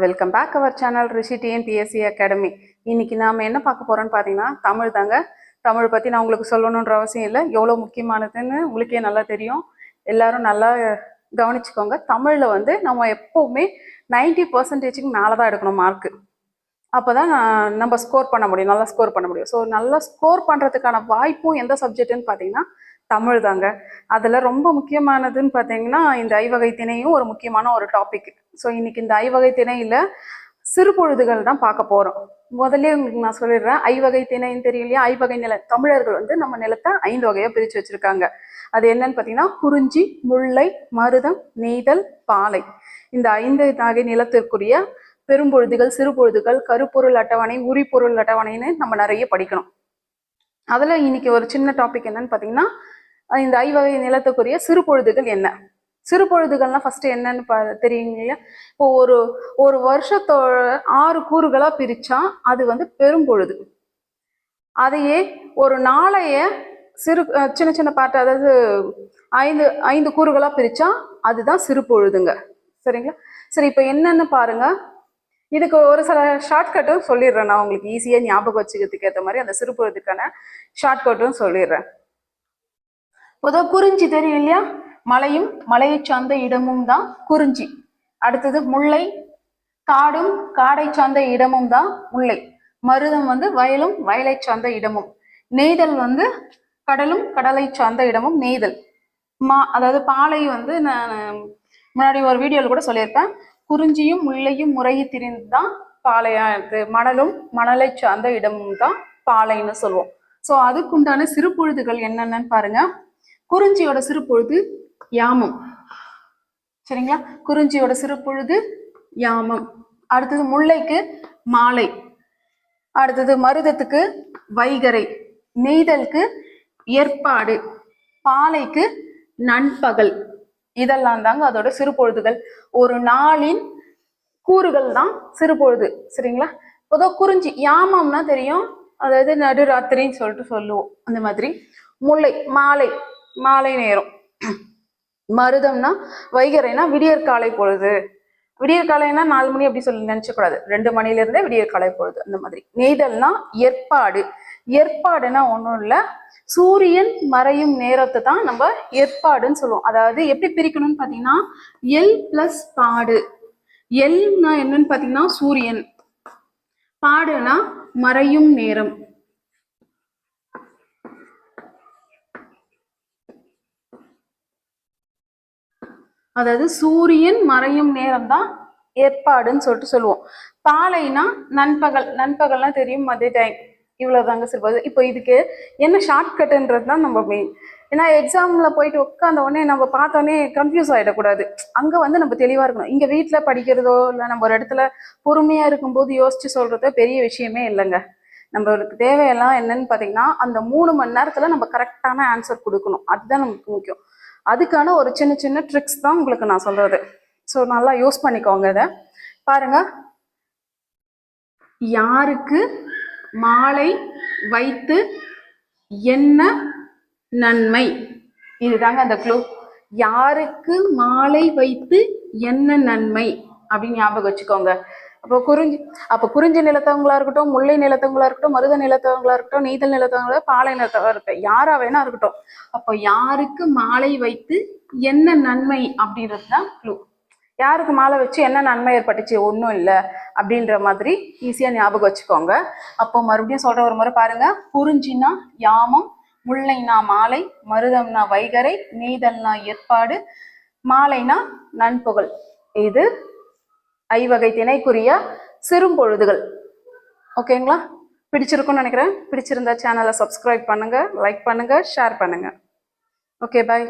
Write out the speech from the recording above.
Welcome back our channel Rishi TNPSC academy இன்னைக்கு நாம் என்ன பார்க்க போகிறோம்னு பார்த்தீங்கன்னா தமிழ் தாங்க. தமிழ் பற்றி நான் உங்களுக்கு சொல்லணுன்ற அவசியம் இல்லை. எவ்வளோ முக்கியமானதுன்னு உங்களுக்கே நல்லா தெரியும். எல்லாரும் நல்லா கவனிச்சுக்கோங்க. தமிழில் வந்து நம்ம எப்போவுமே நைன்டி பர்சன்டேஜுக்கு மேலே தான் எடுக்கணும் மார்க்கு அப்போ தான் நம்ம ஸ்கோர் பண்ண முடியும். நல்லா ஸ்கோர் பண்ண முடியும். ஸோ நல்லா ஸ்கோர் பண்ணுறதுக்கான வாய்ப்பும் எந்த சப்ஜெக்ட்டுன்னு பார்த்தீங்கன்னா தமிழ் தாங்க அதில் ரொம்ப முக்கியமானதுன்னு பார்த்தீங்கன்னா இந்த ஐவகை திணையும் ஒரு முக்கியமான ஒரு டாபிக் ஸோ இன்னைக்கு இந்த ஐவகை திணையில் சிறுபொழுதுகள் தான் பார்க்க போகிறோம் முதல்ல உங்களுக்கு நான் சொல்லிடுறேன் ஐவகை திணைன்னு தெரியலையா ஐவகை நில தமிழர்கள் வந்து நம்ம நிலத்தை ஐந்து வகையாக பிரித்து வச்சுருக்காங்க. அது என்னன்னு பார்த்தீங்கன்னா குறிஞ்சி முல்லை மருதம் நெய்தல் பாலை. இந்த ஐந்து வகை நிலத்திற்குரிய பெரும்பொழுதுகள் சிறுபொழுதுகள் கருப்பொருள் அட்டவணை உரிப்பொருள் அட்டவணைன்னு நம்ம நிறைய படிக்கணும். அதில் இன்னைக்கு ஒரு சின்ன டாபிக் என்னன்னு பார்த்தீங்கன்னா இந்த ஐவகை நிலத்துக்குரிய சிறு பொழுதுகள் என்ன? சிறுபொழுதுகள்னா ஃபர்ஸ்ட் என்னன்னு பா தெரியுங்க இப்போ ஒரு ஒரு வருஷத்தோட ஆறு கூறுகளா பிரிச்சா அது வந்து பெரும்பொழுது அதையே ஒரு நாளைய சிறு சின்ன சின்ன பாட்டு அதாவது ஐந்து ஐந்து கூறுகளா பிரிச்சா அதுதான் சிறு பொழுதுங்க. சரிங்களா? சரி இப்போ என்னன்னு பாருங்க. இதுக்கு ஒரு சில ஷார்ட்கட்டும் சொல்லிடுறேன். நான் உங்களுக்கு ஈஸியாக ஞாபகம் வச்சுக்கிறதுக்கு ஏற்ற மாதிரி அந்த சிறு பொழுதுக்கான ஷார்ட்கட்டும் சொல்லிடுறேன். பொதுவாக குறிஞ்சி தெரியும் இல்லையா? மலையும் மலையை சார்ந்த இடமும் தான் குறிஞ்சி. அடுத்தது முல்லை காடும் காடை சார்ந்த இடமும் தான் முல்லை. மருதம் வந்து வயலும் வயலை சார்ந்த இடமும். நெய்தல் வந்து கடலும் கடலை சார்ந்த இடமும் நெய்தல். மா அதாவது பாலை வந்து நான் முன்னாடி ஒரு வீடியோவில் கூட சொல்லியிருப்பேன். குறிஞ்சியும் முல்லையும் முறையை திரிந்து தான் பாலையா இருக்கு மணலும் மணலை சார்ந்த இடமும் தான் பாலைன்னு சொல்லுவோம். ஸோ அதுக்குண்டான சிறுபொழுதுகள் என்னென்னு பாருங்க. குறிஞ்சியோட சிறுபொழுது யாமம். சரிங்களா? குறிஞ்சியோட சிறுபொழுது யாமம். அடுத்தது முல்லைக்கு மாலை. அடுத்தது மருதத்துக்கு வைகரை. நெய்தலுக்கு ஏற்பாடு. பாலைக்கு நண்பகல். இதெல்லாம் தாங்க அதோட சிறுபொழுதுகள். ஒரு நாளின் கூறுகள் தான் சிறுபொழுது. சரிங்களா? பொதுவாக குறிஞ்சி யாமம்னா தெரியும். அதாவது நடுராத்திரின்னு சொல்லிட்டு சொல்லுவோம். அந்த மாதிரி. முல்லை மாலை. மாலை நேரம். மருதம்னா வைகரைனா விடியற்காலை பொழுது. விடியற்காலைன்னா நாலு மணி அப்படி சொல்லி நினைச்சக்கூடாது ரெண்டு மணில இருந்தே விடியற்காலை பொழுது அந்த மாதிரி. நெய்தல்னா ஏற்பாடு. ஏற்பாடுனா ஒன்றும் இல்லை. சூரியன் மறையும் நேரத்தை தான் நம்ம ஏற்பாடுன்னு சொல்லுவோம். அதாவது எப்படி பிரிக்கணும்னு பார்த்தீங்கன்னா எல் பிளஸ் பாடு. எல்னா என்னன்னு பார்த்தீங்கன்னா சூரியன். பாடுனா மறையும் நேரம். அதாவது சூரியன் மறையும் நேரம் தான் ஏற்பாடுன்னு சொல்லிட்டு சொல்லுவோம். பாலைனா நண்பகல் நண்பகல்லாம் தெரியும் மதிய டைம் இவ்வளோதாங்க சிறுபது இப்போ இதுக்கு என்ன ஷார்ட்கட்டுன்றது தான் நம்ம மெயின் ஏன்னா எக்ஸாமில் போயிட்டு உட்காந்த உடனே நம்ம பார்த்தோன்னே கன்ஃபியூஸ் ஆகிடக்கூடாது அங்கே வந்து நம்ம தெளிவாக இருக்கணும். இங்கே வீட்டில் படிக்கிறதோ இல்லை நம்ம ஒரு இடத்துல பொறுமையாக இருக்கும்போது யோசிச்சு சொல்கிறதோ பெரிய விஷயமே இல்லைங்க. நம்மளுக்கு தேவையெல்லாம் என்னன்னு பார்த்தீங்கன்னா அந்த மூணு மணி நேரத்தில் நம்ம கரெக்டான ஆன்சர் கொடுக்கணும். அதுதான் நமக்கு முக்கியம். அதுக்கான ஒரு சின்ன சின்ன ட்ரிக்ஸ் தான் உங்களுக்கு நான் சொல்கிறது ஸோ நல்லா யூஸ் பண்ணிக்கோங்க இதை. பாருங்க. யாருக்கு மாலை வைத்து என்ன நன்மை? இதுதாங்க அந்த க்ளூ யாருக்கு மாலை வைத்து என்ன நன்மை? அப்படின்னு ஞாபகம் வச்சுக்கோங்க. அப்போ குறிஞ்சி அப்போ குறிஞ்சி நிலத்தவங்களா இருக்கட்டும் முல்லை நிலத்தவங்களா இருக்கட்டும் மருத நிலத்தவங்களா இருக்கட்டும் நெய்தல் நிலத்தவங்களா பாலை நிலத்தவங்களா இருக்கட்டும் யாரா வேணா இருக்கட்டும். அப்போ யாருக்கு மாலை வைத்து என்ன நன்மை அப்படின்றது தான் க்ளூ யாருக்கு மாலை வச்சு என்ன நன்மை ஏற்பட்டுச்சு? ஒன்றும் இல்லை அப்படின்ற மாதிரி ஈஸியாக ஞாபகம் வச்சுக்கோங்க. அப்போ மறுபடியும் சொல்ற ஒரு முறை பாருங்க. குறிஞ்சினா யாமம் முல்லைனா மாலை மருதம்னா வைகரை நீதல்னா ஏற்பாடு மாலைனா நண்புகள் இது ஐவகை திணைக்குரிய சிறும்பொழுதுகள். ஓகேங்களா? பிடிச்சிருக்கும்னு நினைக்கிறேன். பிடிச்சிருந்தா சேனலை சப்ஸ்கிரைப் பண்ணுங்கள் லைக் பண்ணுங்கள் ஷேர் பண்ணுங்கள் ஓகே பாய்